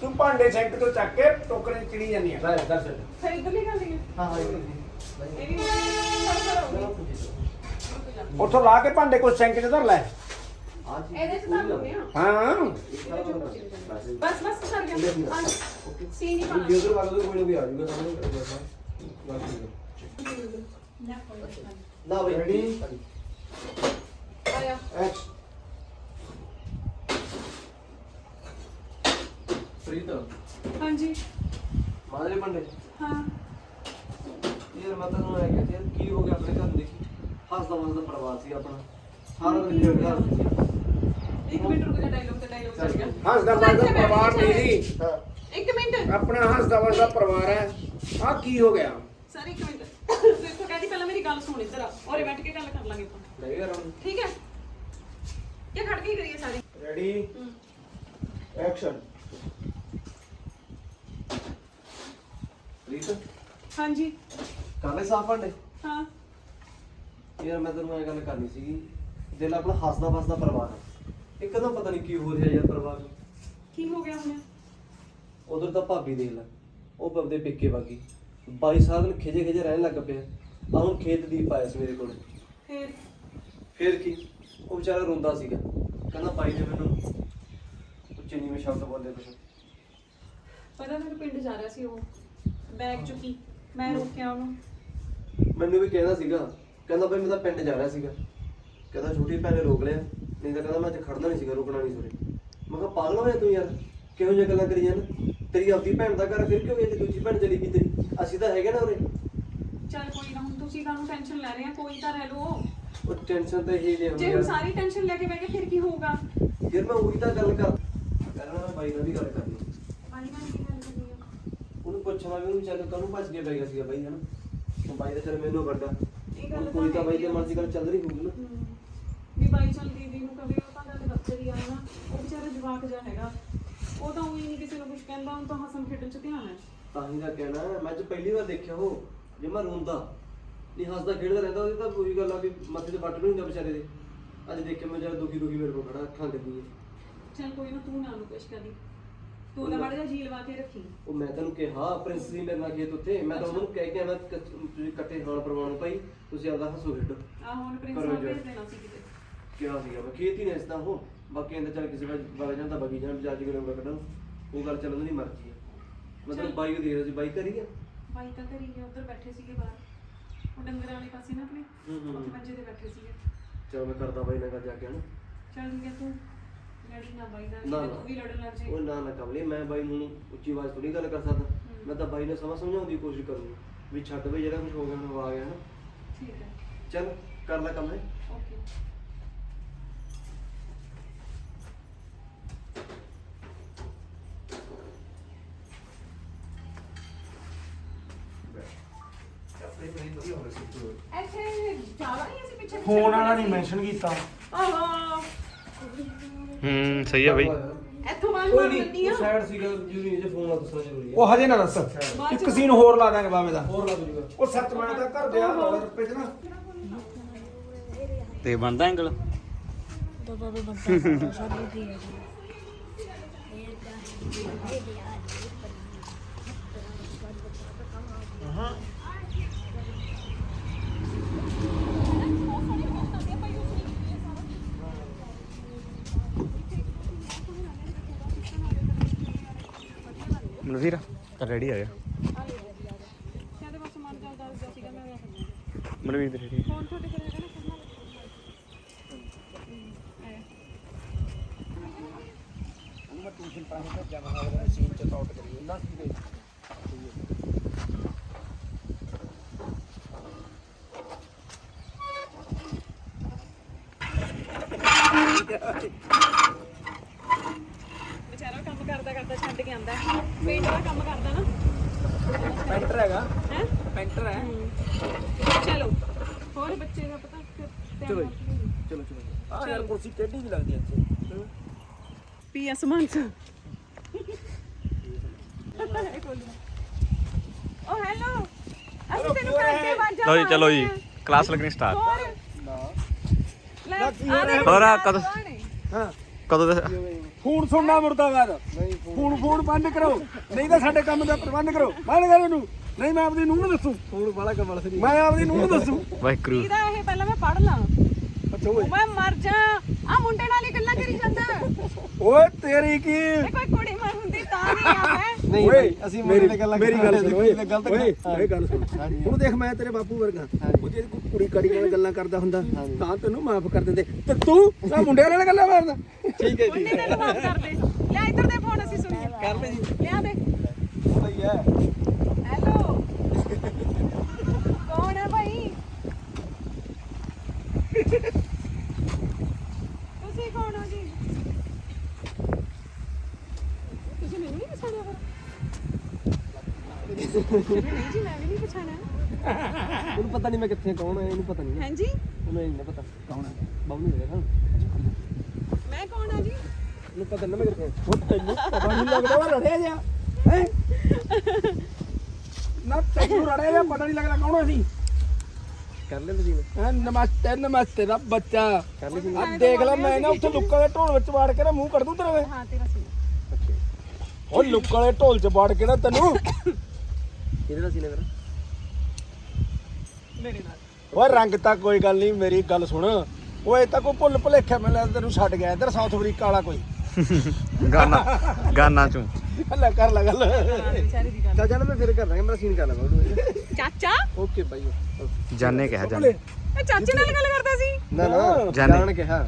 ਤੂੰ ਭਾਂਡੇ ਸਿੰਕ ਤੋਂ ਚੱਕ ਕੇ ਟੋਕਰੇ 'ਚ ਚਿਣੀ ਜਾਂਦੀ ਆ ਲੈ ਦੱਸ ਫਿਰ ਇਧਰਲੀ ਗੱਲ ਹੀ ਹੈ ਹਾਂ ਹਾਂ ਇਹ ਵੀ ਫੜ ਫੜ ਉੱਥੋਂ ਲਾ ਕੇ ਭਾਂਡੇ ਕੋਈ ਸਿੰਕ 'ਚ ਧਰ ਲੈ ਇਹਦੇ ਚ ਤਾਂ ਹੁੰਦੇ ਆ ਹਾਂ ਬਸ ਬਸ ਕਰ ਗਿਆ ਹਾਂ ਸੀ ਨਹੀਂ ਪਾਣਾ ਜੇ ਉਧਰ ਵਾਲਾ ਤੋਂ ਕੋਈ ਨਾ ਕੋਈ ਆ ਜਾਊਗਾ ਸਾਹਮਣੇ ਨਾ ਬਈ ਰੈਡੀ ਆਇਆ ਐਕਸ ਪ੍ਰੀਤ? ਹਾਂਜੀ। ਮਾਦਰੇ ਪੰਡੇ ਹਾਂ। ਯਾਰ ਮੈਂ ਤੈਨੂੰ ਇਹ ਕਹਿੰਦੀ ਯਾਰ ਕੀ ਹੋ ਗਿਆ ਆਪਣੇ ਘਰ ਨੂੰ ਦੇਖੀ? ਹੱਸਦਾ ਵਸਦਾ ਪਰਿਵਾਰ ਸੀ ਆਪਣਾ। ਸਾਰਾ ਦਿਨ ਜਿਹੜੇ ਘਰ ਸੀ ਇੱਕ ਮਿੰਟ ਰੁਕ ਜਾ ਡਾਇਲੋਗ ਤੇ ਡਾਇਲੋਗ ਚੱਲ ਗਿਆ। ਹੱਸਦਾ ਵਸਦਾ ਪਰਿਵਾਰ ਨਹੀਂ ਸੀ। ਹਾਂ ਇੱਕ ਮਿੰਟ। ਆਪਣਾ ਹੱਸਦਾ ਵਸਦਾ ਪਰਿਵਾਰ ਹੈ। ਆ ਕੀ ਹੋ ਗਿਆ? ਸਰ ਇੱਕ ਮਿੰਟ। ਦੇਖੋ ਕਹਿੰਦੀ ਪਹਿਲਾਂ ਮੇਰੀ ਗੱਲ ਸੁਣ ਇੱਧਰ ਆ। ਔਰੇ ਬੈਠ ਕੇ ਗੱਲ ਕਰ ਲਾਂਗੇ ਆਪਾਂ। ਲੈ ਯਾਰ ਹੁਣ। ਠੀਕ ਹੈ? ਇਹ ਖੜ ਕੇ ਹੀ ਕਰੀਏ ਸਾਰੀ। ਰੈਡੀ ਹੂੰ। ਐਕਸ਼ਨ ਪ੍ਰੀਤ? ਹਾਂਜੀ। ਕਰ ਲੈ ਸਾਫ਼ ਭਾਂਡੇ? ਹਾਂ। ਯਾਰ ਮੈਂ ਤੈਨੂੰ ਇਹ ਗੱਲ ਕਰਨੀ ਸੀਗੀ। ਦਿਲ ਆਪਣਾ ਹੱਸਦਾ ਵਸਦਾ ਪਰਿਵਾਰ ਹੈ। ਇੱਕਦਮ ਪਤਾ ਨਹੀਂ ਕੀ ਹੋ ਰਿਹਾ ਯਾਰ ਪਰਿਵਾਰ ਨੂੰ ਕੀ ਹੋ ਗਿਆ ਹੁਣ? ਉਧਰ ਤਾਂ ਭਾਬੀ ਦੇਖ ਲੈ। ਉਹ ਬੰਦੇ ਪੇਕੇ ਵਾਗੀ ਬਾਈ ਸਾਰਾ ਦਿਨ ਖਿਜੇ ਖਿਜੇ ਰਹਿਣ ਲੱਗ ਪਿਆ। ਆ ਹੁਣ ਖੇਤ ਦੀਪ ਆਇਆ ਸੀ ਮੇਰੇ ਕੋਲ। ਫਿਰ? ਫੇਰ ਕੀ? ਉਹ ਵਿਚਾਰਾ ਰੋਂਦਾ ਸੀਗਾ। ਕਹਿੰਦਾ ਬਾਈ ਨੇ ਮੈਨੂੰ ਸ਼ਬਦ ਬੋਲੇ ਕੁਛ ਪਤਾ ਮੇਰੇ ਪਿੰਡ ਜਾ ਰਿਹਾ ਸੀ ਉਹ? ਬੈਗ ਚੁੱਕੀ ਮੈਂ ਰੋਕਿਆ ਉਹਨੂੰ। ਮੈਨੂੰ ਵੀ ਕਹਿੰਦਾ ਸੀਗਾ ਕਹਿੰਦਾ ਬਈ ਮੈਂ ਤਾਂ ਪਿੰਡ ਜਾ ਰਿਹਾ ਸੀਗਾ। ਕਹਿੰਦਾ ਛੋਟੀ ਭੈਣ ਰੋਕ ਲਿਆ ਨਹੀਂ ਤਾਂ ਕਹਿੰਦਾ ਮੈਂ ਅੱਜ ਖੜਨਾ ਨਹੀਂ ਸੀਗਾ ਰੁਕਣਾ ਨਹੀਂ ਸੋਰੇ। ਮੈਂ ਕਿਹਾ ਪਾਗਲ ਹੋਇਆ ਤੂੰ ਯਾਰ ਕਿਹੋ ਜਿਹੀਆਂ ਗੱਲਾਂ ਕਰੀ ਜਾਨ? ਤੇਰੀ ਆਪਦੀ ਭੈਣ ਦਾ ਘਰ ਫਿਰ ਕਿਉਂ ਗਈ ਤੇ ਦੂਜੀ ਭੈਣ ਚਲੀ ਗਈ ਤੇਰੀ? ਅਸੀਂ ਤਾਂ ਹੈਗੇ ਨਾ ਉਰੇ। ਚੱਲ ਕੋਈ ਨਾ ਹੁਣ ਤੁਸੀਂ ਕਾਹਨੂੰ ਟੈਨਸ਼ਨ ਲੈ ਰਹੇ ਆ ਕੋਈ ਤਾਂ ਰਹਿ ਲਓ। ਉਹ ਟੈਨਸ਼ਨ ਤਾਂ ਹੀ ਜੇ ਜੇ ਹੁਣ ਸਾਰੀ ਟੈਨਸ਼ਨ ਲੈ ਕੇ ਬਹਿ ਗਏ ਫਿਰ ਕੀ ਹੋਊਗਾ? ਯਾਰ ਮੈਂ ਉਹੀ ਤਾਂ ਗੱਲ ਕਰ ਮੈਂ ਬਾਈ ਨਾਲ ਵੀ ਗੱਲ ਕਰਨੀ ਬਾਈ ਨਾਲ ਕੀ ਗੱਲ ਕਰਨੀ ਆ ਉਹਨੂੰ ਪੁੱਛਣਾ ਵੀ ਉਹਨੂੰ ਚੱਲ ਕਾਹਨੂੰ ਭੱਜ ਕੇ ਪੈ ਗਿਆ ਸੀਗਾ ਬਾਈ ਹਨਾ? ਉਹ ਬਾਈ ਦਾ ਚੱਲ ਮੈਨੂੰ ਵੱਡਾ। ਇਹ ਗੱਲ ਹੁਣ ਕੋਈ ਤਾਂ ਬਾਈ ਦੇ। ਮਨ ਗੱਲ ਚੱਲ ਰਹੀ ਹੋਊਗੀ ਨਾ। ਹਮ, ਵੀ ਬਾਈ ਚੱਲ ਦੀਦੀ ਨੂੰ ਕਵੇ ਉਹ ਤਾਂ ਗੱਲ ਬੱਚਰੀ ਆ ਨਾ ਉਹ ਵਿਚਾਰਾ ਜਵਾਕ ਜਾ ਹੈਗਾ। ਉਹ ਤਾਂ ਉਹੀ ਨਹੀਂ ਕਿਸੇ ਨੂੰ ਕੁਝ ਕਹਿੰਦਾ ਉਹ ਤਾਂ ਹਸਨ ਖੇਡਣ ਚ ਧਿਆਨ ਹੈ। ਤਾਂ ਹੀ ਤਾਂ ਕਹਿਣਾ ਮੈਂ ਅੱਜ ਪਹਿਲੀ ਵਾਰ ਦੇਖਿਆ ਉਹ ਜੇ ਮੈਂ ਰੋਂਦਾ ਨਹੀਂ ਹੱਸਦਾ ਖੇਡਦਾ ਰਹਿੰਦਾ ਉਹਦੀ ਤਾਂ ਕੋਈ ਗੱਲ ਆ ਵੀ ਮੱਥੇ ਤੇ ਵੱਟ ਨਹੀਂ ਹੁੰਦਾ ਵਿਚਾਰੇ ਦੇ। ਅੱਜ ਦੇਖਿਆ ਮੈਂ ਜਰਾ ਦੁਖੀ ਦੁਖੀ ਮੇਰੇ ਕੋਲ ਖੜਾ ਅੱਖਾਂ ਕੱਢੀਆਂ ਚੱਲ ਕੋਈ ਨਾ ਤੂੰ ਨਾ ਨੂੰ ਕੁਛ ਕਰੀ। ਤੂੰ ਤਾਂ ਬੜਾ ਜਿਹਾ ਜੀ ਲਵਾ ਕੇ ਰੱਖੀ। ਉਹ ਮੈਂ ਤੈਨੂੰ ਕਿਹਾ ਪ੍ਰਿੰਸ ਜੀ ਮੇਰੇ ਨਾਲ ਖੇਤ ਉੱਤੇ। ਮੈਂ ਤਾਂ ਉਹਨਾਂ ਕਹਿ ਕੇ ਕਿ ਤੁਸੀਂ ਇਕੱਠੇ ਖਾਣ ਪ੍ਰਵਾਨ ਭਾਈ ਤੁਸੀਂ ਆਪਦਾ ਹੱਸੋ ਖੇਡੋ। ਆ ਹੁਣ ਪ੍ਰਿੰਸ ਕਰੋ ਨੂੰ। ਭੇਜ ਦੇਣਾ ਸੀ ਕਿਤੇ। ਕਿਹਾ ਸੀਗਾ? ਮੈਂ ਖੇਤ ਹੀ ਨਹੀਂ ਇਸਦਾ ਉਹ ਬਾਕੀ ਇਹਦਾ ਚੱਲ ਕਿਸੇ ਵਾਰ ਵਗ ਜਾਂਦਾ ਬਗੀ ਜਾਣ ਵਿਚਾਰ ਜਿਗੜੇ ਉਹ ਕੱਢਣ। ਉਹ ਗੱਲ ਚੱਲਣ ਦੀ ਮਰਜ਼ੀ ਹੈ ਮਤਲਬ। ਬਾਈ ਉਹ ਦੇਖ ਰਿਹਾ ਸੀ ਬਾਈ ਕਰੀ ਗਿਆ ਬਾਈ ਤਾਂ ਘਰੀ ਗਿਆ ਉਧਰ ਬੈਠੇ ਸੀਗੇ ਬਾਹਰ। ਉਹ ਡੰਗਰਾਂ ਵਾਲੇ ਪਾਸੇ ਨਾ ਆਪਣੇ। ਉੱਥੇ ਮੰਜੇ ਤੇ ਬੈਠੇ ਸੀਗੇ। ਚਲ ਮੈਂ ਕਰਦਾ ਬਾਈ ਨਾਲ ਜਾ ਕੇ ਹਨਾ? ਚੱਲ ਹੈ ਤੂੰ। ਲੜੀ ਨਾ ਬਾਈ ਨਾਲ ਨਾ, ਨਾ। ਤੂੰ ਵੀ ਲੜਨ ਲੱਗ ਉਹ ਜੇ ਨਾ ਨਾ ਕਮਲੇ ਮੈਂ ਬਾਈ ਨੂੰ ਉੱਚੀ ਆਵਾਜ਼ ਥੋੜੀ ਗੱਲ ਕਰ ਸਕਦਾ। ਮੈਂ ਤਾਂ ਬਾਈ ਨੂੰ ਸਮਾਂ ਸਮਝਾਉਣ ਦੀ ਕੋਸ਼ਿਸ਼ ਕਰੂੰਗਾ ਵੀ ਛੱਡ ਵੀ ਜਿਹੜਾ ਕੁਝ ਹੋ ਗਿਆ ਹੁਣ ਆ ਗਿਆ ਨਾ ਠੀਕ ਹੈ। ਚੱਲ ਕਰ ਲੈ ਕੰਮ ਹੈ ਓਕੇ ਇੱਥੇ ਜ਼ਿਆਦਾ ਨਹੀਂ ਅਸੀਂ ਪਿੱਛੇ ਫੋਨ ਵਾਲਾ ਨਹੀਂ ਮੈਂਸ਼ਨ ਕੀਤਾ। ਆਹੋ। ਹੂੰ ਸਹੀ ਆ ਬਈ। ਇੱਥੋਂ ਵਾਲ ਕੋਈ ਮਾਰ ਨਹੀਂ ਲੈਂਦੀ ਆ। ਉਹ ਸਾਈਡ ਸੀਗਾ ਜ਼ਰੂਰੀ ਨਹੀਂ ਜੇ ਫੋਨ ਆ ਦੱਸਣਾ ਜ਼ਰੂਰੀ ਹੈ ਉਹ ਹਜੇ ਨਾ ਦੱਸ ਇੱਕ ਸੀਨ ਹੋਰ ਲਾ ਦਾਂਗੇ ਬਾਵੇਂ ਦਾ। ਹੋਰ ਲੱਗ ਜੂਗਾ ਉਹ ਸੱਚ ਮੈਂ ਤਾਂ ਘਰ ਦੇ ਆ ਰੁਪਏ ਚ ਨਾ। ਤੇ ਬਣਦਾ ਐਂਗਲ ਬਾਬਾ ਵੀ ਬੰਦਾ ਸਭ ਦੀ ਹੈ। ਮਨਵੀਰ ਰੈਡੀ ਆ ਗਿਆ। ਕਹਿੰਦੇ ਬਸ ਮਨ ਜਾ ਦੱਸਦਾ ਸੀਗਾ ਮੈਂ ਮਨਵੀਰ ਤੇ ਰੈਡੀ ਫੋਨ ਤੁਹਾਡੇ ਕੋਲ ਹੈਗਾ ਨਾ ਮੈਂ ਟਿਊਸ਼ਨ ਤਾਂ ਹੀ ਭੇਜਿਆ ਮੈਂ ਕਿਹਾ ਸੀਨ ਚ ਟਾਊਟ ਕਰੀਏ। ਨਾ ਕੀ ਦੇ ਵਿਚਾਰਾ ਕੰਮ ਕਰਦਾ ਕਰਦਾ ਛੱਡ ਕੇ ਆਂਦਾ ਪੇਂਟ ਦਾ ਕੰਮ ਕਰਦਾ ਨਾ ਪੈਂਟਰ ਹੈਗਾ ਹੈ ਪੈਂਟਰ ਹੈ ਚਲੋ ਹੋਰ ਬੱਚੇ ਦਾ ਪਤਾ ਫਿਰ ਚਲੋ ਜੀ। ਚਲੋ ਚਲੋ ਆ ਯਾਰ ਕੁਰਸੀ ਟੇਢੀ ਵੀ ਲੱਗਦੀ ਹੈ ਇੱਥੇ ਪੀ ਐਸ ਮੰਸ ਓ ਹੈਲੋ ਅਸੀਂ ਤੈਨੂੰ ਕਰਕੇ ਵਾਜਾ ਲਓ ਜੀ ਚਲੋ ਜੀ। ਕਲਾਸ ਲੱਗਣੀ ਸਟਾਰਟ ਹੋਰ। ਲੈ ਆ ਰਿਹਾ? ਦੇਖ ਹੋਰ ਆ ਯਾਰ ਕਦੋਂ- ਕੌਣ ਹੈ? ਹਾਂ। ਕਦੋਂ ਦਾ ਫੋਨ ਸੁਣਨਾ ਮੁਰਦਾਬਾਦ। ਫੋਨ ਫੋਨ ਬੰਦ ਕਰੋ। ਨਹੀਂ ਤਾਂ ਸਾਡੇ ਕੰਮ ਦਾ ਪ੍ਰਬੰਧ ਕਰੋ। ਬੰਦ ਕਰ ਇਹਨੂੰ। ਨਹੀਂ ਮੈਂ ਆਪਦੀ ਨੂੰਹ ਨੂੰ ਦੱਸੂ। ਫੋਨ ਵਾਲਾ ਕਮਲ ਸੀ। ਮੈਂ ਆਪਦੀ ਨੂੰਹ ਨੂੰ ਦੱਸੂ। ਵਾਹਿਗੁਰੂ। ਇਹਦਾ ਇਹ? ਪਹਿਲਾਂ ਮੈਂ ਪੜ ਲਾਂ। ਅੱਛਾ ਓਏ ਮੈਂ ਮਰ ਜਾ। ਆ ਮੁੰਡੇ ਨਾਲ ਹੀ ਗੱਲਾਂ ਕਰੀ ਜਾਂਦਾ। ਓਏ ਤੇਰੀ ਕੀ? ਇਹ ਕੋਈ ਕੁੜੀ ਮਰ ਹੁੰਦੀ ਤਾਂ ਨਹੀਂ ਆ ਮੈਂ। ਨਹੀਂ ਓਏ ਭਾਈ, ਅਸੀਂ ਮੁੰਡੇ ਮੇਰੀ ਨਾਲ ਗੱਲਾਂ ਮੇਰੀ ਗੱਲ ਸੁਣ ਓਏ ਗਲਤ ਓਏ ਹਾਂ। ਓਏ ਗੱਲ ਸੁਣ। ਹੁਣ ਦੇਖ ਮੈਂ ਤੇਰੇ ਬਾਪੂ ਵਰਗਾ। ਉਹ ਜੇ ਕੋਈ ਕੁੜੀ ਕਾੜੀ ਨਾਲ ਗੱਲਾਂ ਕਰਦਾ ਹੁੰਦਾ ਤਾਂ ਤੈਨੂੰ ਮਾਫ ਕਰ ਦਿੰਦੇ। ਤੇ ਤੂੰ ਆ ਮੁੰਡਿਆਂ ਨਾਲ ਗੱਲਾਂ ਮਾਰਦਾ। ਠੀਕ ਹੈ ਜੀ। ਮੁੰਡੇ ਤੈਨੂੰ ਮਾਫ ਕਰ ਦੇ ਲੈ ਇੱਧਰ ਦੇ ਫੋਨ ਅਸੀਂ ਸੁਣੀਏ। ਕਰ ਲੈ ਜੀ। ਲਿਆ ਦੇ। ਸਹੀ ਹੈ। ਹੈਲੋ। ਕੌਣ ਹੈ ਭਾਈ ਤੁਸੀਂ ਕੌਣ ਹੋ ਜੀ ਤੁਸੀਂ ਮੈਨੂੰ ਨਹੀਂ ਪਛਾਣਿਆ ਫਿਰ ਨਹੀਂ ਜੀ ਮੈਂ ਵੀ ਨਹੀਂ ਪਛਾਣਿਆ ਉਹਨੂੰ ਪਤਾ ਨਹੀਂ ਮੈਂ ਕਿੱਥੇ ਕੌਣ ਹੈ ਇਹਨੂੰ ਪਤਾ ਨਹੀਂ। ਹਾਂਜੀ? ਉਹਨੂੰ ਇਹ ਨਹੀਂ ਪਤਾ ਕੌਣ ਹੈ ਬਾਬੂ ਨਹੀਂ ਲੱਗਦਾ ਮੈਂ ਕੌਣ ਹਾਂ ਜੀ? ਉਹਨੂੰ ਪਤਾ ਨਹੀਂ ਮੈਂ ਕਿੱਥੇ ਉਹ ਤੈਨੂੰ ਪਤਾ ਨਹੀਂ ਲੱਗਦਾ ਵਾ ਲੜਿਆ ਜਾ ਹੈ? ਨਾ ਤੈਨੂੰ ਰੜਿਆ ਜਾ ਪਤਾ ਨਹੀਂ ਲੱਗਦਾ ਕੌਣ ਅਸੀਂ ਕਰ ਲੈ ਤੁਸੀਂ ਹਾਂ ਨਮਸਤੇ ਨਮਸਤੇ ਦਾ ਬੱਚਾ। ਕਰ ਲਈ ਆ ਦੇਖ ਲੈ ਮੈਂ ਨਾ ਉੱਥੇ ਲੁੱਕਾਂ ਦੇ ਢੋਲ ਵਿੱਚ ਵਾੜ ਕੇ ਨਾ ਮੂੰਹ ਕੱਢ ਦੂੰ ਤੇਰੇ ਹਾਂ ਤੇਰਾ ਸੀ ਉਹ ਲੁੱਕਾਂ ਦੇ ਢੋਲ 'ਚ ਵਾੜ ਕੇ ਨਾ ਤੈਨੂੰ ਇਹਦੇ ਨਾਲ ਸੀ ਨਾ ਮੇਰੇ? ਨਾਲ। ਓਏ ਰੰਗ ਤਾਂ ਕੋਈ ਗੱਲ ਨਹੀਂ ਮੇਰੀ ਗੱਲ ਸੁਣ। ਓਏ ਤਾਂ ਕੋਈ ਭੁੱਲ ਭੁਲੇਖਾ ਮੈਂ ਲੱਗਦਾ ਤੈਨੂੰ ਛੱਡ ਗਿਆ ਇੱਧਰ ਸਾਊਥ ਅਫਰੀਕਾ ਵਾਲਾ ਕੋਈ। ਗਾਨਾ ਗਾਨਾ ਚੋਂ। ਲੈ ਕਰ ਲੈ ਗੱਲ। ਹਾਂ ਵਿਚਾਰੀ ਦੀ ਗੱਲ। ਚੱਲ ਜਾਣਾ ਮੈਂ ਫਿਰ ਕਰ ਲਾਂਗਾ ਮੇਰਾ ਸੀਨ ਕਰ ਲਾਂਗਾ ਉਹਨੂੰ। ਚਾਚਾ? ਓਕੇ ਬਾਈ ਜਾਣੇ ਕਿਹਾ ਜਾਣੇ ਇਹ ਚਾਚੇ ਨਾਲ ਗੱਲ ਕਰਦਾ ਸੀ। ਨਾ ਨਾ ਜਾਣੇ। ਜਾਣ ਕਿਹਾ।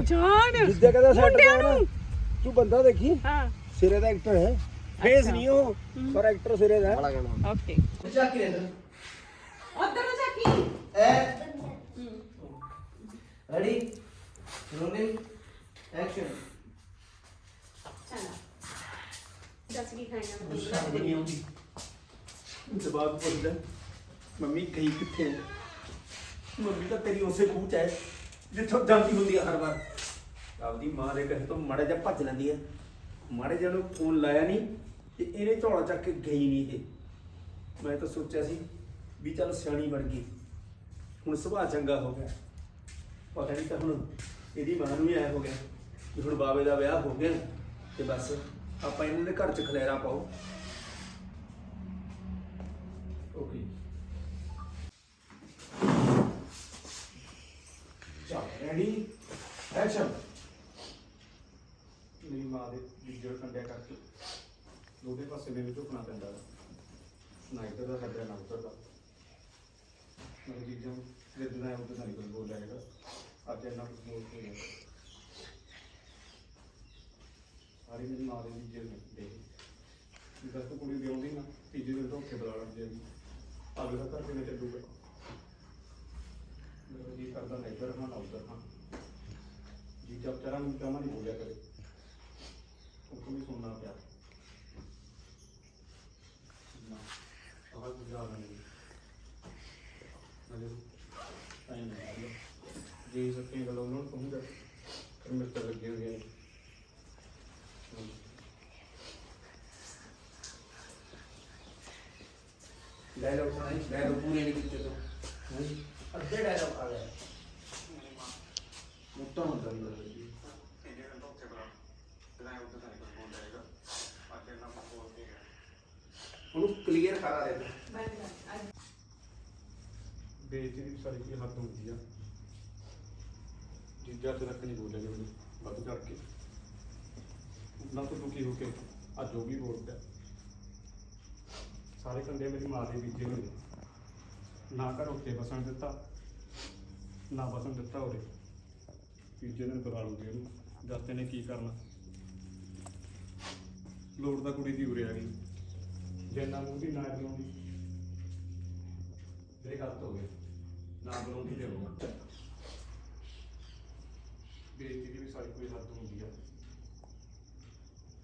ਜਾਨ ਜਿੱਦੇ ਕਦਾ ਸੈੱਟ ਮੁੰਡਿਆਂ ਕਰ ਨੂੰ। ਤੂੰ ਬੰਦਾ ਦੇਖੀ? ਹਾਂ। ਸਿਰੇ ਦਾ ਐਕਟਰ ਹੈ। ਫੇਸ ਨਹੀਂ ਉਹ। ਪਰ ਐਕਟਰ ਸਿਰੇ ਦਾ ਹੈ। ਬੜਾ ਗਾਣਾ ਓਕੇ ਚੱਕ ਕੇ ਇਧਰ ਉਧਰ ਨੂੰ ਚਾਕੀ। ਰੈਡੀ ਰੋਲਿੰਗ ਐਕਸ਼ਨ ਚਲਾ ਦੱਸ ਕੀ ਖਾਣਾ ਜਵਾਬ ਪੁੱਛਦਾ ਮੰਮੀ ਕਹੀ ਕਿੱਥੇ ਹੈ? ਮੰਮੀ ਤਾਂ ਤੇਰੀ ਉਸੇ ਖੂਚ ਹੈ। ਜਿੱਥੋਂ ਜਾਂਦੀ ਹੁੰਦੀ ਹੈ ਹਰ ਵਾਰ। ਆਪਦੀ ਮਾਂ ਦੇ ਕਹੇ ਤੋਂ ਮਾੜਾ ਜਿਹਾ ਭੱਜ ਲੈਂਦੀ ਹੈ। ਮਾੜੇ ਜਿਹਾ ਨੂੰ ਫੋਨ ਲਾਇਆ ਨਹੀਂ। ਤੇ ਇਹਨੇ ਝੋਲਾ ਚੱਕ ਕੇ ਗਈ ਨਹੀਂ ਇਹ। ਮੈਂ ਤਾਂ ਸੋਚਿਆ ਸੀ ਵੀ ਚੱਲ ਸਿਆਣੀ ਬਣ ਗਈ। ਹੁਣ ਸੁਭਾਅ ਚੰਗਾ ਹੋ ਗਿਆ। ਪਤਾ ਨਹੀਂ ਤਾਂ ਹੁਣ ਇਹਦੀ ਮਾਂ ਨੂੰ ਵੀ ਐ ਹੋ ਗਿਆ ਕਿ ਹੁਣ ਬਾਬੇ ਦਾ ਵਿਆਹ ਹੋ ਗਿਆ ਤੇ ਬਸ ਆਪਾਂ ਇਹਨਾਂ ਦੇ ਘਰ ਚ ਖਲੇਰਾ ਪਾਓ। ਓਕੇ ਚਲ ਰੈਡੀ ਐਕਸ਼ਨ ਮੇਰੀ ਮਾਂ ਦੇ ਵਿਜੜ ਕੰਡਿਆ ਕਰਕੇ। ਦੋਵੇਂ ਪਾਸੇ ਮੈਨੂੰ ਝੁਕਣਾ ਪੈਂਦਾ ਵਾ। ਨਾ ਇੱਧਰ ਦਾ ਸੱਜਾ ਨਾ ਉੱਧਰ ਦਾ। ਮੇਰੇ ਜੀਜਾਂ ਜਿੱਦ ਨਾ ਉੱਧਰ ਨਹੀਂ ਕੋਈ ਬੋਲ ਹੈਗਾ। ਅੱਜ ਇੰਨਾ ਕੁਝ ਬੋਲ ਕੇ ਗਿਆ। ਸਾਰੀ ਮੇਰੀ ਮਾਂ ਦੇ ਵਿਜੜ ਦੇ ਦਸ ਕੁੜੀ ਵਿਆਉਂਦੀ ਨਾ, ਤੀਜੇ ਦਿਨ ਧੋਖੇ ਬੁਲਾ ਲੈਂਦੀ ਹੈ ਅਗਲਾ ਘਰ ਕਿਵੇਂ ਚੱਲੂਗਾ? ਮੇਰਾ ਜੀ ਕਰਦਾ ਨਾ ਇੱਧਰ ਹਾਂ, ਨਾ ਉੱਧਰ ਹਾਂ। ਜੀ ਜਬ ਤੇਰਾ ਨੂੰ ਕਮਾ ਨਹੀਂ ਬੋਲਿਆ ਕਰੇ ਉਹ ਵੀ ਸੁਣਨਾ ਪਿਆ ਨਾ ਆਹ ਗੁਜ਼ਾਰਾ ਨਹੀਂ ਅਜੇ ਟਾਈਮ ਨਹੀਂ ਆਇਆ ਜੇ ਸੱਚੀ ਗੱਲ ਉਹਨਾਂ ਨੂੰ ਕਹੂੰਗਾ ਫਿਰ ਮੇਰੇ ਤੇ ਲੱਗੇ ਹੋਏ ਨੇ। ਡਾਇਲੌਗ ਸੁਣਾਈ ਡਾਇਲੌਗ ਪੂਰੇ ਨਹੀਂ ਕੀਤੇ ਤੋ। ਅੱਧੇ ਡਾਇਲੌਗ ਆ ਗਏ ਮੁੱਤਾ ਹੁੰਦਾ ਅੰਦਰ ਜੀ ਉਹਨੂੰ ਕਲੀਅਰ ਕਰਾ ਦੇ ਬੇਇੱਜ਼ਤੀ ਦੀ ਸਾਰੀ ਕੀ ਹੱਦ ਹੁੰਦੀ ਆ। ਜਿੱਜਾ ਤੇ ਰੱਖ ਨਹੀਂ ਬੋਲਿਆ ਮੈਨੂੰ, ਵੱਧ ਕਰਕੇ। ਨਾ ਤੋਂ ਦੁਖੀ ਹੋ ਕੇ ਅੱਜ ਉਹ ਵੀ ਬੋਲ ਸਾਰੇ ਕੰਡੇ ਮੇਰੀ ਮਾਂ ਦੇ ਬੀਜੇ ਹੋਏ ਨੇ। ਨਾ ਘਰ ਉੱਤੇ ਵਸਣ ਦਿੱਤਾ, ਨਾ ਵਸਣ ਦਿੱਤਾ ਉਰੇ। ਤੀਜੇ ਦਿਨ ਬਗਾ ਲੂਗੀ ਉਹਨੂੰ ਜੱਤੇ ਨੇ ਕੀ ਕਰਨਾ? ਲੋੜ ਤਾਂ ਕੁੜੀ ਦੀ ਉਰੇ ਆ ਗਈ। ਜੈਨਾ ਮੂੰਹ ਦੀ ਨਾ ਬੁਲਾਉਂਦੀ ਤੇਰੇ ਗਲਤ ਹੋ ਗਏ ਨਾ ਬੁਲਾਉਂਦੀ ਤੇ ਬੇਇੱਜ਼ਤੀ ਦੀ ਵੀ ਸਾਰੀ ਕੋਈ ਹੱਦ ਹੁੰਦੀ ਆ।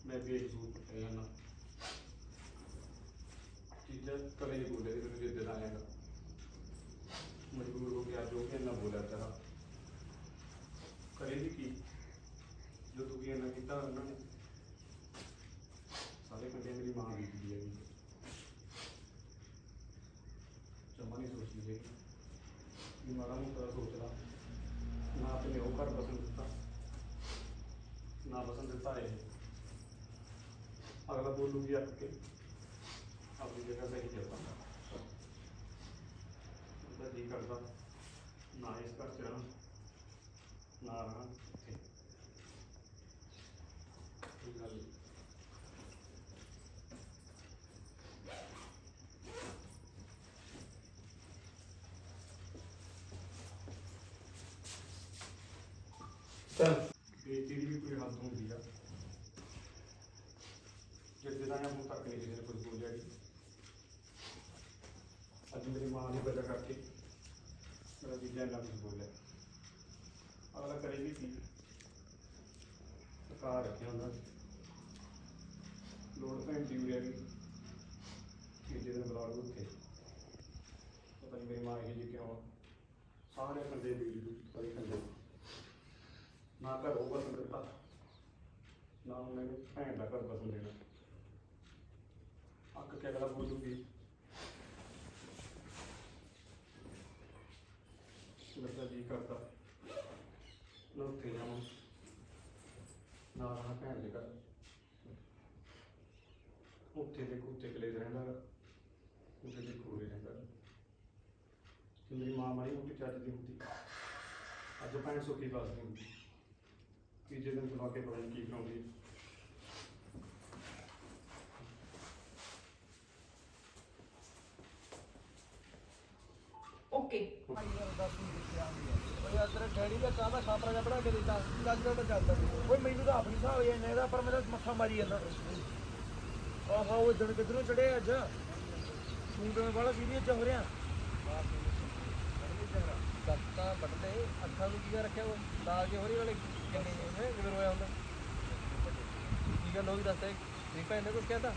ਮੈਂ ਬੇਇੱਜ਼ਤ ਹੈ ਨਾ ਚੀਜ਼ਾਂ ਕਦੇ ਨਹੀਂ ਬੋਲੇ ਮੈਨੂੰ ਜਿੱਦ ਦਾ ਆਏਗਾ ਮਜਬੂਰ ਹੋ ਕੇ ਅੱਜ ਉਹ ਕਿ ਨਾ ਬੋਲਿਆ ਤੇਰਾ ਕਰੇ ਵੀ ਕੀ ਜੋ ਤੂੰ ਕੀ ਨਾ ਕੀਤਾ ਉਹਨਾਂ ਨੇ ਸਾਰੇ ਕੰਡੇ ਮੇਰੀ ਮਾਂ ਦੀ ਦੀ ਹੈਗੀ ਜਮਾ ਨਹੀਂ ਸੋਚਦੀ ਹੈਗੀ ਵੀ ਮਾੜਾ ਮੋਟਾ ਸੋਚ ਲਾ ਨਾ ਆਪਣੇ ਉਹ ਘਰ ਬਸਣ ਦਿੱਤਾ ਨਾ ਬਸਨ ਦਿੱਤਾ ਇਹ ਅਗਲਾ ਬੋਲੂਗੀ ਅੱਕ ਕੇ ਆਪਣੀ ਜਗ੍ਹਾ ਸਹੀ ਚੱਲਦਾ ਉਹਦਾ ਜੀ ਕਰਦਾ, ਨਾ ਇਸ ਘਰ ਚ ਰਹਾਂ ਨਾ ਰਹਾਂ ਇੱਥੇ ਇਹ ਗੱਲ ਬੇਇੱਜ਼ਤੀ ਦੀ ਵੀ ਕੋਈ ਹੱਦ ਹੁੰਦੀ ਆ ਜਿੱਦੇ ਦਾ ਕਿਸੇ ਨੇ ਕੁਝ ਬੋਲਿਆ ਜੀ ਅੱਜ ਮੇਰੀ ਮਾਂ ਨੇ ਵਜ੍ਹਾ ਕਰਕੇ ਮੇਰਾ ਵੀਜ਼ਾ ਨਾ ਕੁਝ ਬੋਲਿਆ। ਅਗਲਾ ਕਰੇ ਵੀ ਕੀ? ਸਰਕਾਰ ਰੱਖਿਆ ਹੁੰਦਾ ਲੋੜ ਭੈਣ ਦੀ ਉਰੇ ਵੀ ਕਿ ਜਿਹਦੇ ਬਲੌਗ ਉੱਥੇ। ਪਤਾ ਨਹੀਂ ਮੇਰੀ ਮਾਂ ਇਹ ਜੀ ਕਿਉਂ ਸਾਰੇ ਖੰਡੇ ਦੀ ਕੋਈ ਖੰਡੇ ਨਾ ਘਰ ਉਹ ਬਸਨ ਦਿੱਤਾ ਨਾ ਉਹਨੇ ਭੈਣ ਦਾ ਘਰ ਬਸਨ ਦੇਣਾ। ਕੇ ਅਗਲਾ ਬੋਲੂਗੀ ਮੇਰਾ ਜੀ ਕਰਦਾ ਨਾ ਉੱਥੇ ਜਾਵਾਂ। ਨਾ ਰਹਾ ਭੈਣ ਦੇ ਘਰ। ਉੱਥੇ ਦੇ ਕੁੱਤੇ ਕਲੇਜ ਰਹਿੰਦਾ ਉੱਥੇ ਦੇ ਕੋਲੇ ਰਹਿੰਦਾ ਤੇ ਮੇਰੀ ਮਾਂ ਮਾਰੀ ਮੋਟੀ ਚੱਜ ਦੀ ਹੁੰਦੀ। ਅੱਜ ਭੈਣ ਸੁੱਕੀ ਬਸਦੀ ਹੁੰਦੀ। ਤੀਜੇ ਦਿਨ ਬੁਲਾ ਕੇ ਪਤਾ ਨਹੀਂ ਕੀ ਕਰਾਉਂਦੀ। ਓਏ ਤੇਰੇ ਡੈਡੀ ਦਾ ਕਾਹਦਾ ਖਾਪਰਾ ਜਿਹਾ ਬਣਾ ਕੇ ਦਿੱਤਾ? ਲੱਗਦਾ ਤਾਂ ਚੱਲਦਾ ਓਏ ਮੈਨੂੰ ਤਾਂ ਆਪਣੀ ਹਿਸਾਬ ਹੀ ਇਹਦਾ ਪਰ ਮੇਰਾ ਮੱਥਾ ਮਾਰੀ ਜਾਂਦਾ। ਆਹਾ ਉਹ ਦਿਨ ਕਿਧਰੋਂ ਚੜਿਆ ਅੱਜ? ਤੂੰ ਕਿਵੇਂ ਵਾਲਾ ਚ ਹੋ ਰਿਹਾ? ਦੱਸਤਾ ਵੱਡਦੇ ਅੱਖਾਂ ਨੂੰ ਕੀ ਰੱਖਿਆ ਉਹ? ਦਾਲ ਕੇ ਹੋਰੀ ਵਾਲੇ? ਕਿੰਨੇ ਨੇ? ਕਿਵੇਂ ਰੋਇਆ ਹੁੰਦਾ। ਕੀ ਗੱਲ ਹੋ ਗਈ ਦੱਸ ਤੇ ਨਹੀਂ ਭੈਣ ਨੇ ਕੁਝ ਕਹਿਤਾ?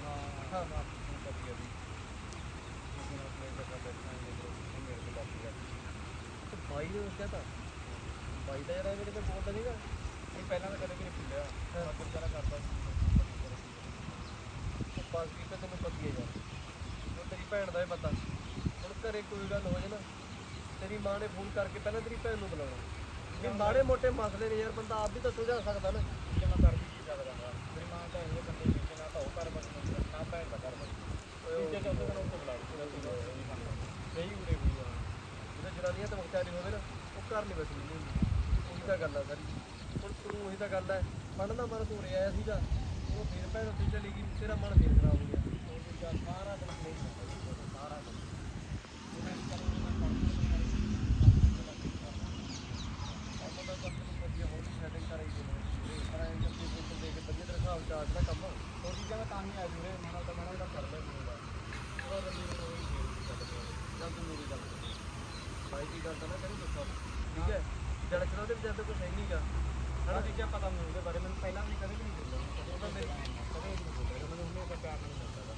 ਹਾਂ। ਹਾਂ ਤੇ ਬਾਈ ਨੇ ਕਿਹਾ ਤਾਂ। ਬਾਈ ਦਾ ਯਾਰ ਮੇਰੇ ਤੇ ਬੋਲਦਾ ਨਹੀਂਗਾ। ਇਹ ਪਹਿਲਾਂ ਤਾਂ ਕਦੇ ਵੀ ਨਹੀਂ ਭੁੱਲਿਆ ਪਰ ਜਰਾ ਕਰਦਾ ਸੀ। ਪਾਸ ਵੀ ਤਾਂ ਤੈਨੂੰ ਪਤਾ ਹੀ ਯਾਰ। ਹੁਣ ਤੇਰੀ ਭੈਣ ਦਾ ਹੀ ਪਤਾ ਹੁਣ ਘਰੇ ਕੋਈ ਗੱਲ ਹੋ ਜੇ ਨਾ ਤੇਰੀ ਮਾਂ ਨੇ ਫੋਨ ਕਰਕੇ ਪਹਿਲਾਂ ਤੇਰੀ ਭੈਣ ਨੂੰ ਬੁਲਾਉਣਾ। ਇਹ ਮਾੜੇ ਮੋਟੇ ਮਸਲੇ ਨੇ ਯਾਰ ਬੰਦਾ ਆਪ ਵੀ ਤਾਂ ਸੁਲਝਾ ਸਕਦਾ ਨਾ। ਜੇ ਮੈਂ ਕਰ ਵੀ ਕੀ ਸਕਦਾ ਮੇਰੀ ਮਾਂ ਤਾਂ ਇਹ ਬੰਦੇ ਵਿੱਚ ਨਾ ਤਾਂ ਉਹ ਕਰ ਬਸ ਨਾ ਭੈਣ ਦਾ ਕਰ ਬਸ ਓਏ ਜੇ ਚਾਹੁੰਦੇ ਤਾਂ ਉਹ ਬੁਲਾ ਲਓ ਸਹੀ ਉਰੇ ਹੋਈ ਆ ਜਦੋਂ ਜਨਾਨੀਆਂ ਹੋਵੇ ਨਾ, ਉਹ ਘਰ ਨਹੀਂ ਬਸਦੀ ਨਹੀਂ ਉਹੀ ਤਾਂ ਗੱਲ ਆ ਸਾਰੀ। ਹੁਣ ਤੂੰ ਉਹੀ ਤਾਂ ਗੱਲ ਹੈ ਪੜ੍ਹਨਾ ਮਨ ਤੂੰ ਰਿਹਾ ਸੀਗਾ। ਉਹ ਫਿਰ ਭੈਣ ਉੱਥੇ ਚਲੀ ਗਈ, ਤੇਰਾ ਮਨ ਫੇਰ ਖਰਾਬ ਹੋ ਗਿਆ। ਉਹ ਜਾ ਸਾਰਾ ਦਿਨ ਨਹੀਂ ਸਾਰਾ ਦਿਨ। ਕੰਮ ਸੈਟਿੰਗ ਕਰਾਈ ਦੇ ਹਿਸਾਬ ਚਾਰਜ ਕੰਮ ਹੋਰ ਚੀਜ਼ਾਂ ਤਾਂ ਹੀ ਆ ਜੂਰੇ ਮਨਾ ਤਾਂ ਮਨਾ ਦਾ ਕਰ ਲੈ ਪੂਰਾ ਜਦ ਮੇਰੀ ਗੱਲ ਬਾਈ ਦੀ ਗੱਲ ਤਾਂ ਨਾ ਕਰੀ ਦੱਸੋ ਠੀਕ ਹੈ? ਜੜ ਚਲੋ ਦੇ ਜਦ ਕੁਝ ਹੈ ਨਹੀਂਗਾ ਹਣਾ ਚੀਜ਼ਾਂ ਪਤਾ ਮੈਨੂੰ ਉਹਦੇ ਬਾਰੇ ਮੈਨੂੰ ਪਹਿਲਾਂ ਵੀ ਕਦੇ ਵੀ ਨਹੀਂ ਬੋਲਿਆ ਉਹ ਤਾਂ ਮੇਰੀ ਕਦੇ ਵੀ ਨਹੀਂ ਬੋਲਿਆ ਮੈਨੂੰ ਉਹਨੇ ਤਾਂ ਪਿਆਰ ਨਹੀਂ ਕਰਦਾ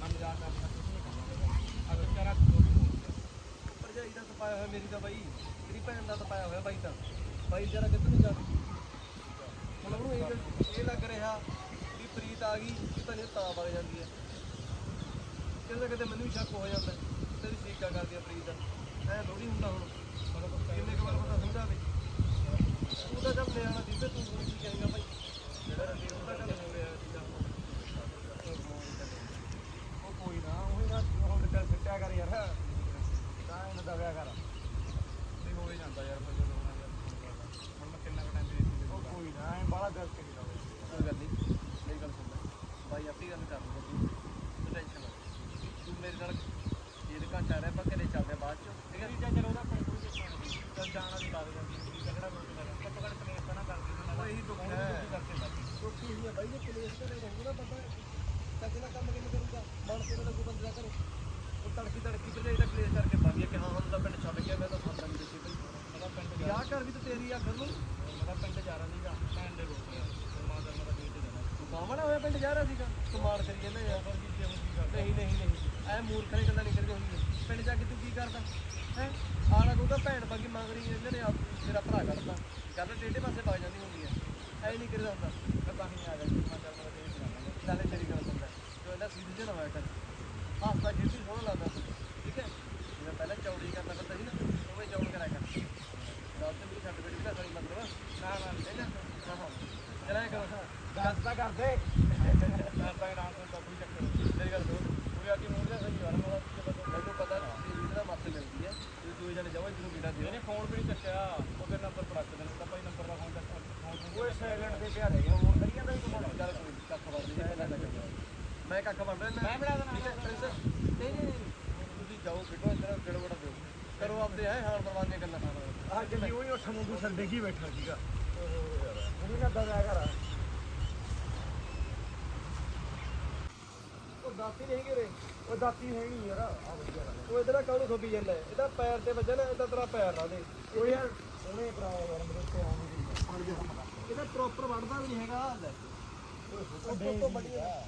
ਮੈਂ ਮਜ਼ਾਕ ਕਰਦਾ ਕੁਝ ਨਹੀਂ ਕਰਦਾ। ਅਗਰ ਚਾਰਾ ਥੋੜੀ ਭਰਜਾਈ ਦਾ ਤਪਾਇਆ ਹੋਇਆ, ਮੇਰੀ ਤਾਂ ਬਾਈ। ਤੇਰੀ ਭੈਣ ਦਾ ਤਪਾਇਆ ਹੋਇਆ ਬਾਈ ਤਾਂ। ਬਾਈ ਜਰਾ ਕਿੱਥੇ ਨਹੀਂ ਜਾਂਦੀ ਮਤਲਬ ਉਹਨੂੰ ਇਹ ਇਹ ਲੱਗ ਰਿਹਾ ਵੀ ਪ੍ਰੀਤ ਆ ਗਈ ਕਿ ਤਾਂ ਤਾਂ ਵਗ ਜਾਂਦੀ ਹੈ। ਕਿਤੇ ਨਾ ਕਿਤੇ ਮੈਨੂੰ ਵੀ ਸ਼ੱਕ ਹੋ ਜਾਂਦਾ। ਤੇਰੀ ਸੀਕਾ ਕਰਦੀ ਆ ਪ੍ਰੀਤ ਦਾ। ਐ ਥੋੜੀ ਹੁੰਦਾ ਹੁਣ। ਕਿੰਨੇ ਕੁ ਵਾਰ ਬੰਦਾ ਸਮਝਾ ਦੇ ਤੂੰ ਤਾਂ ਜਦ ਨਿਆਣਾ ਸੀ ਤੇ ਤੂੰ ਹੁਣ ਕੀ ਕਹੇਗਾ ਭਾਈ ਜਿਹੜਾ ਰੰਦੀ ਉਹਦਾ ਕੰਮ ਹੋ ਰਿਹਾ ਸੀਗਾ ਉਹ ਕੋਈ ਨਾ ਉਹ ਨਾ ਹੁਣ ਚੱਲ ਸਿੱਟਿਆ ਕਰ ਯਾਰ ਤਾਂ ਇਹਨੂੰ ਦਵਿਆ ਕਰ ਨਹੀਂ ਹੋ ਹੀ ਜਾਂਦਾ ਯਾਰ ਬੰਦੇ ਨੂੰ ਯਾਰ ਹੁਣ ਮੈਂ ਕਿੰਨਾ ਟਾਈਮ ਦੇ ਉਹ ਕੋਈ ਨਾ ਐ ਬਾਹਲਾ ਦਿਲ ਤੇ ਨਹੀਂ ਕੋਈ ਗੱਲ ਨਹੀਂ ਮੇਰੀ ਗੱਲ ਸੁਣ ਲੈ ਬਾਈ ਆਪਣੀ ਗੱਲ ਕਰ ਲੂਗਾ ਤੂੰ ਤੂੰ ਟੈਨਸ਼ਨ ਨਾ ਲੈ। ਤੂੰ ਮੇਰੇ ਨਾਲ ਇਹ ਘੰਟਾ ਰਹਿ ਪਾ ਘਰੇ ਚੱਲਦੇ ਆ ਬਾਅਦ ਚ ਠੀਕ ਹੈ ਜਾਂ ਚਲੋ ਉਹਦਾ ਕੋਈ ਕੋਈ ਚੱਲ ਜਾਣਾ ਦੀ ਲੱਗ ਜਾਂਦੀ ਹੈ ਕਿਹੜਾ ਕੋਈ ਗੱਲ ਘੱਟੋ ਘੱਟ ਪਲੇਸ ਤਾਂ ਨਾ ਕਰ ਦੇ ਨਾ ਇਹੀ ਦੁੱਖ ਹੈ ਦੁੱਖ ਹੀ ਹੈ ਬਾਈ ਜੇ ਪਲੇਸ ਤੇ ਰਹੂਗਾ ਨਾ ਬੰਦਾ ਚੱਜ ਨਾਲ ਕੰਮ ਕਿਵੇਂ ਕਰੂਗਾ ਮਨ ਕਿਵੇਂ ਲੱਗੂ ਬੰਦੇ ਦਾ ਘਰੇ ਉਹ ਤੜਕੀ ਤੜਕੀ ਤੇ ਜਿਹੜਾ ਪਲੇਸ ਕਰਕੇ ਪਾ ਗਿਆ ਕਿ ਹਾਂ ਹੁਣ ਤਾਂ ਪਿੰਡ ਛੱਡ ਗਿਆ ਮੈਂ ਤਾਂ ਸਾਡਾ ਨਹੀਂ ਦੇਖੀ ਬਈ ਮੇਰਾ ਪਿੰਡ ਜਾ ਘਰ ਵੀ ਨੂੰ ਮੇਰਾ ਪਿੰਡ ਜਾ ਰਹਾ ਸੀਗਾ? ਭੈਣ ਦੇ ਰੋਕ ਮਾਂ ਦਾ ਮੇਰਾ ਵੀਰ ਤੇ ਜਾਣਾ ਤੂੰ ਬਾਵਣਾ ਹੋਇਆ ਪਿੰਡ ਜਾ ਰਿਹਾ ਸੀਗਾ ਕਮਾਲ ਕਰੀ ਜਾਂਦਾ ਯਾਰ ਨਹੀਂ ਨਹੀਂ ਨਹੀਂ। ਐ ਮੂਰਖਾਂ ਦੀ ਗੱਲਾਂ ਨਹੀਂ ਕਰੀ ਹੁੰਦੀ ਪਿੰਡ ਜਾ ਕੇ ਤੂੰ ਕੀ ਕਰਦਾ? ਹੈ? ਆਲਾ ਕਹੂਗਾ ਭੈਣ ਬਾਗੀ ਮੰਗ ਰਹੀ ਇਹਨਾਂ ਨੇ ਮੇਰਾ ਭਰਾ ਕਰਦਾ ਗੱਲ ਟੇਢੇ ਪਾਸੇ ਪਾ ਜਾਂਦੀ ਹੁੰਦੀ ਹੈ। ਐ ਨਹੀਂ ਕਰੀਦਾ ਹੁੰਦਾ। ਮੈਂ ਤਾਂ ਹੀ ਆ ਗਿਆ ਸੀ, ਮੈਂ ਚੱਲ ਮੈਂ ਤੇਰੀ ਸੁਣਾਵਾਂਗਾ ਨਾਲੇ ਤੇਰੀ ਗੱਲ ਸੁਣਦਾ ਜੋ ਇਹਦਾ ਸੀਰੀਅਸ ਨਾ ਹੋਇਆ ਕਰ ਹਾਸਾ ਜਿੱਦੀ ਸੋਹਣਾ ਲੱਗਦਾ ਸੀ, ਠੀਕ ਹੈ ਜਿਵੇਂ ਪਹਿਲਾਂ ਚੌੜੀ ਕਰਨਾ ਪੈਂਦਾ ਸੀ ਨਾ ਉਵੇਂ ਚੌੜ ਕਰਿਆ ਕਰ ਰਾਤ ਨੂੰ ਵੀ ਛੱਡ ਬੈਠੀ ਤਾਂ ਸਾਰੀ ਮਤਲਬ ਨਾ ਨਾ ਨਹੀਂ ਨਾ ਹਾਂ ਹਾਂ ਕਰ ਦੇ ਮੈਂ ਤਾਂ ਨਾਮ ਤੋਂ ਕੋਈ ਚੱਕਰ ਨਹੀਂ। ਤੇਰੀ ਗੱਲ ਸੁਣ ਕੋਈ ਆਦੀ ਮੂੰਹ ਦਾ ਸਹੀ ਵਾਰ ਮਾਰਾ ਮੈਨੂੰ ਪਤਾ ਤੇਰੀ ਦਾ ਮੱਤ ਮਿਲਦੀ ਹੈ। ਤੁਸੀਂ ਦੋਵੇਂ ਜਣੇ ਜਾਓ ਜਿਹਨੂੰ ਬੇਟਾ ਦਿਓ ਇਹਨੇ ਫੋਨ ਵੀ ਨਹੀਂ ਚੱਕਿਆ। ਉਹਦੇ ਨੰਬਰ ਪੜਾ ਕੇ ਦੇਣਾ ਤਾਂ ਭਾਈ ਨੰਬਰ ਦਾ ਫੋਨ ਚੱਕ ਉਹ ਸਾਇਲੈਂਟ ਤੇ ਪਿਆ ਰਹਿ ਗਿਆ ਹੁਣ ਕਰੀ ਜਾਂਦਾ ਇੱਕ ਫੋਨ ਚੱਲ ਕੋਈ ਨੀ, ਕੱਖ ਵੜ ਨਹੀਂ ਹੈ ਮੈਂ ਕੱਖ ਵੜ ਰਿਹਾ ਮੈਂ ਬਣਾ ਦੇਣਾ। ਠੀਕ ਹੈ, ਪ੍ਰਿੰਸ? ਨਹੀਂ ਨਹੀਂ ਨਹੀਂ ਤੁਸੀਂ ਜਾਓ ਬੇਟੋ ਇੱਧਰ ਗੜਬੜ ਬੜਾ ਦਿਓ। ਕਰੋ ਆਪਦੇ ਹੈ ਹਾਲ ਪਰਵਾਹ ਦੀਆਂ ਗੱਲਾਂ। ਨਾ ਅੱਜ ਵੀ ਉਹੀ ਉੱਠ ਮੁੰਡੂ ਸੰਡੇ ਕੀ ਬੈਠਾ ਸੀਗਾ। ਉਹਨੂੰ ਨਾ ਦਰਿਆ ਕਰ ਉਹ ਦਾਤੀ ਨਹੀਂ ਗਿਰੇ ਉਹ ਦਾਤੀ ਹੈਗੀ ਯਾਰ। ਆ ਵਧੀਆ ਗੱਲ ਉਹ ਇਧਰ ਕਾਹਨੂੰ ਖੋਪੀ ਜਾਂਦਾ ਹੈ? ਇਹਦਾ ਪੈਰ ਤੇ ਵੱਜਾ ਨਾ ਇਹਦਾ ਤੇਰਾ ਪੈਰ ਲਾ ਦੇ। ਉਹ ਯਾਰ ਉਹਨੇ ਕਰਾਇਆ ਯਾਰ ਮੇਰੇ ਤੇ ਆਉਣ ਦੀ ਇਹਦਾ ਪ੍ਰੋਪਰ ਵੜਦਾ ਵੀ ਨਹੀਂ ਹੈਗਾ। ਲੈ। ਉਹ ਤੋਂ ਤੋਂ ਵੱਡੀ ਹੈ।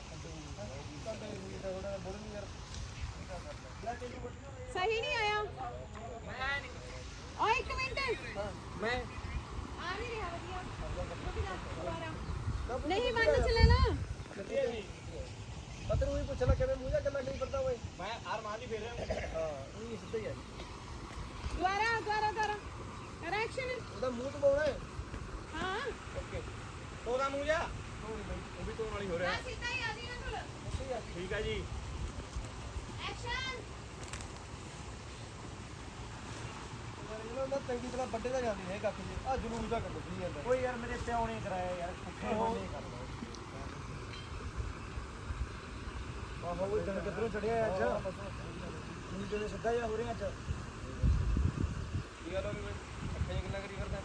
ਸਹੀ ਨਹੀਂ ਆਇਆ। ਓਏ ਇੱਕ ਮਿੰਟ। ਮੈਂ। ਆ ਨਹੀਂ ਰਿਹਾ ਵਧੀਆ। ਰੁਕ ਜਾ ਦੁਬਾਰਾ। ਨਹੀਂ ਬੰਦ ਚਲੇ ਨਾ। ਪਤਾ ਨੂੰ ਹੀ ਪੁੱਛਣਾ ਕਿਵੇਂ ਮੂੰਹ ਜਾ ਗੱਲਾਂ ਨਹੀਂ ਕਰਦਾ ਓਏ। ਮੈਂ ਹਰ ਮਾਂ ਦੀ ਫੇਰ ਰਿਹਾ। ਹਾਂ ਉਹ ਸਿੱਧਾ ਹੀ ਹੈ ਦੁਬਾਰਾ ਦੁਬਾਰਾ ਦੁਬਾਰਾ। ਕਰ ਐਕਸ਼ਨ ਉਹਦਾ ਮੂੰਹ ਦਬਾਉਣਾ ਹੈ। ਹਾਂ। ਓਕੇ। ਤੋਦਾ ਮੂੰਹ ਜਾ ਉਹ ਵੀ ਤੋਣ ਵਾਲੀ ਹੋ ਰਿਹਾ। ਸਿੱਧਾ ਹੀ ਆ ਜੀ ਨਾ ਕੋਲ। ਠੀਕ ਹੈ ਜੀ। ਐਕਸ਼ਨ ਇਹਨਾਂ ਦਾ ਚੰਗੀ ਤਰ੍ਹਾਂ ਵੱਡੇ ਦਾ ਜਾਂਦੀ ਨਹੀਂ ਕੱਖ ਜੀ। ਆ ਜਲੂਸ ਦਾ ਕੱਢੀ ਜਾਂਦਾ ਓਏ ਯਾਰ ਮੇਰੇ ਪਿਓ ਨੇ ਕਰਾਇਆ ਯਾਰ। ਪੁੱਠੇ ਬੰਦੇ ਕਰਦਾ ਆਹੋ, ਉਹ ਦਿਨ ਕਿੱਧਰੋਂ ਚੜਿਆ ਅੱਜ। ਹੁਣ ਜਿਹੜੇ ਸਿੱਧਾ ਜਿਹਾ ਹੋ ਰਿਹਾ ਅੱਜ। ਕੀ ਗੱਲ ਹੋ ਗਈ ਬਈ? ਅੱਖਾਂ ਜਿਹੀਆਂ ਗੱਲਾਂ ਕਰੀ ਫਿਰਦਾ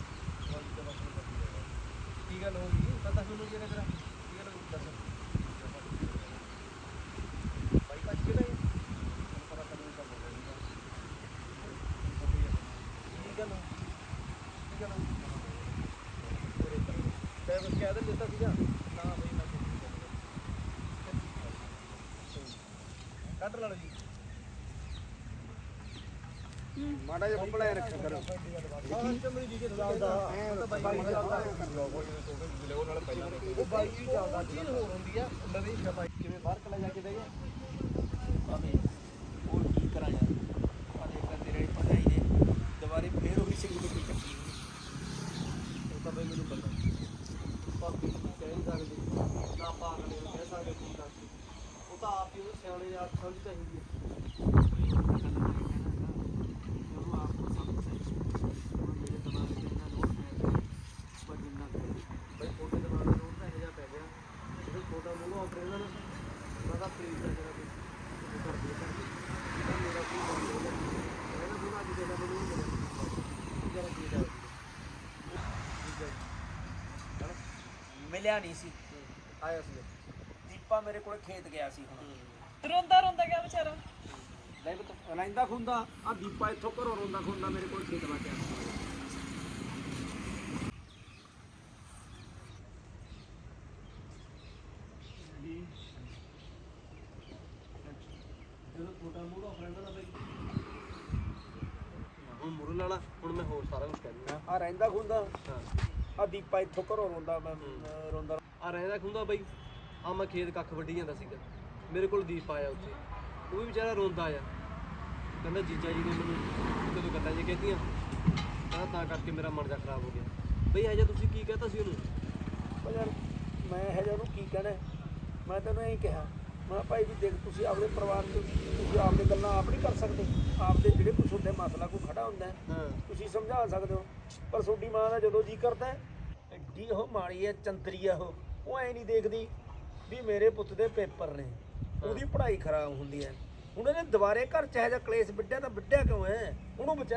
ਕੀ ਗੱਲ ਹੋ ਗਈ? ਪਤਾ ਮੈਨੂੰ ਕਿਹਨੇ ਕਰਾ ਕੀ ਗੱਲ ਹੋ ਗਈ? ਦੱਸ। ਬਾਈ ਬਾਈ ਕਿਹਦਾ ਹੈ ਪਤਾ ਕਦੋਂ ਚੱਲ ਰਿਹਾ ਕੀ ਗੱਲ ਕੀ ਗੱਲ ਤੇ ਕੁਝ ਕਹਿ ਦਿੱਤਾ ਸੀਗਾ ਨਾ ਬਈ ਮੈਂ ਕੁਝ ਨਹੀਂ ਕਹਿੰਦਾ ਕੱਢ ਜੀ। ਮਾੜਾ ਜਿਹਾ ਬੰਬਲਾ ਰੱਖਿਆ ਕਰੋ। ਹਾਂ ਚਮੜੀ ਜੀ ਕੇ ਚੱਲਦਾ ਉਹ ਤਾਂ ਬਾਈ ਵੀ ਚੱਲਦਾ। ਉਹ ਬਾਈ ਵੀ ਚੱਲਦਾ। ਚੀਜ਼ ਹੋਰ ਹੁੰਦੀ ਆ ਨਵੀਂ ਸ਼ਬਾਈ ਕਿਵੇਂ ਬਾਹਰ ਕਲਾ ਜਾ ਕੇ ਦੇ ਗਿਆ। ਆਵੇ ਹੋਰ ਕੀ ਕਰਾਂ ਯਾਰ ਆ ਦੇਖ ਲੈ ਤੇਰੇ ਭਜਾਈ ਨੇ ਦੁਬਾਰੇ ਫੇਰ ਉਹੀ ਸਿੰਘ ਨੂੰ ਚੱਕੀ ਉਹ ਤਾਂ ਬਈ ਮੈਨੂੰ ਪਤਾ ਪਾਪੀ ਨੂੰ ਕਹਿ ਨਹੀਂ ਸਕਦੇ ਨਾ ਪਾਗਲੇ ਨੂੰ ਕਹਿ ਸਕਦੇ ਕੀ ਦੱਸ ਉਹ ਤਾਂ ਆਪ ਹੀ ਉਹ ਸਿਆਣੇ ਜਾਂ ਸਮਝ ਚਾਹੀਦੀ ਹੈ ਬਈ ਫੋਟੋ ਦੇ ਨਾਲ ਨੋਟ ਤਾਂ ਇਹ ਜਿਹਾ ਪੈ ਗਿਆ ਜਦੋਂ ਫੋਟੋ ਮੂੰਹ ਆਫ ਰਹਿੰਦਾ ਨਾ ਮੈਂ ਤਾਂ ਪਲੀਜ਼ ਦਾ ਜਿਹੜਾ ਵੀ ਉਹ ਕਰ ਦੇ ਕਰ ਦੇ ਇਹਦਾ ਮੇਰਾ ਕੋਈ ਕੰਮ ਨਹੀਂ ਹੈ ਇਹਦਾ ਬੁਰਾ ਅੱਜ ਜਿਹੜਾ ਮੈਨੂੰ ਨਹੀਂ ਮਿਲਿਆ ਜਰਾ ਕੀ ਦਾ ਮਿਲਿਆ ਨਹੀਂ ਸੀ। ਆਇਆ ਸੀ। ਦੀਪਾ ਮੇਰੇ ਕੋਲ ਖੇਤ ਗਿਆ ਸੀ ਹੁਣ। ਰੋਂਦਾ ਰੋਂਦਾ ਗਿਆ ਵਿਚਾਰਾ। ਲੈ ਬਤ ਰਹਿੰਦਾ ਖੁੰਦਾ। ਆ ਦੀਪਾ ਇੱਥੋਂ ਘਰੋਂ ਰੋਂਦਾ ਖੁੰਦਾ ਮੇਰੇ ਕੋਲ ਖੇਤ ਵਾ ਕੇ ਆਇਆ ਜਦੋਂ ਛੋਟਾ ਮੂੰਹ ਆਫ ਰਹਿੰਦਾ ਨਾ ਬਈ ਹੁਣ ਮੁਰਨ ਵਾਲਾ ਹੁਣ ਮੈਂ ਹੋਰ ਸਾਰਾ ਕੁਝ ਕਹਿਣਾ ਆ ਰਹਿੰਦਾ ਖੁੰਦਾ ਹਾਂ ਆ ਦੀਪਾ ਇੱਥੋਂ ਘਰੋਂ ਰੋਂਦਾ ਮੈਂ ਅਹ ਰੋਂਦਾ ਆ ਰਹਿੰਦਾ ਖੁੰਦਾ ਬਈ? ਆ ਮੈਂ ਖੇਤ ਕੱਖ ਵੱਢੀ ਜਾਂਦਾ ਸੀਗਾ। ਮੇਰੇ ਕੋਲ ਦੀਪ ਆਇਆ ਉੱਥੇ। ਉਹ ਵੀ ਵਿਚਾਰਾ ਰੋਂਦਾ ਆ। ਕਹਿੰਦਾ ਜੀਜਾ ਜੀ ਨੇ ਮੈਨੂੰ ਕਦੋਂ ਗੱਲਾਂ ਜੇ ਕਹਿਤੀਆਂ ਕਹਿੰਦਾ ਤਾਂ ਕਰਕੇ ਮੇਰਾ ਮਨ ਜਾ ਖਰਾਬ ਹੋ ਗਿਆ। ਬਈ ਜਿਹਾ ਤੁਸੀਂ ਕੀ ਕਹਤਾ ਸੀ ਉਹਨੂੰ? ਉਹ ਯਾਰ ਮੈਂ ਇਹ ਜਿਹਾ ਉਹਨੂੰ ਕੀ ਕਹਿਣਾ ਮੈਂ ਤੈਨੂੰ ਇਹੀ ਕਿਹਾ। ਮੈਂ ਕਿਹਾ ਭਾਈ ਵੀ ਦੇਖ ਤੁਸੀਂ ਆਪਦੇ ਪਰਿਵਾਰ ਚ ਤੁਸੀਂ ਆਪਦੇ ਗੱਲਾਂ ਆਪ ਨਹੀਂ ਕਰ ਸਕਦੇ। ਆਪਦੇ ਜਿਹੜੇ ਕੁਛ ਹੁੰਦੇ ਮਸਲਾ ਕੋਈ ਖੜਾ ਹੁੰਦਾ ਹੈ, ਹਾਂ। ਤੁਸੀਂ ਸਮਝਾ ਸਕਦੇ ਹੋ। ਪਰ ਤੁਹਾਡੀ ਮਾਂ ਦਾ ਜਦੋਂ ਜੀ ਕਰਦਾ ਹੈ, ਐਡੀ ਉਹ, ਮਾੜੀ ਹੈ ਚੰਦਰੀ ਆ ਉਹ। ਉਹ ਐ ਨਹੀਂ ਦੇਖਦੀ ਵੀ ਮੇਰੇ ਪੁੱਤ ਦੇ ਪੇਪਰ ਨੇ। ਉਹਦੀ ਪੜ੍ਹਾਈ ਖਰਾਬ ਹੁੰਦੀ ਹੈ ਹੁਣ ਇਹਨੇ ਦੁਬਾਰੇ ਘਰ ਚ ਇਹੋ ਜਿਹਾ ਕਲੇਸ਼ ਵਿੱਢਿਆ ਤਾਂ ਵਿੱਢਿਆ ਕਿਉਂ ਹੈ ਉਹਨੂੰ ਵਿਚਾਰੀ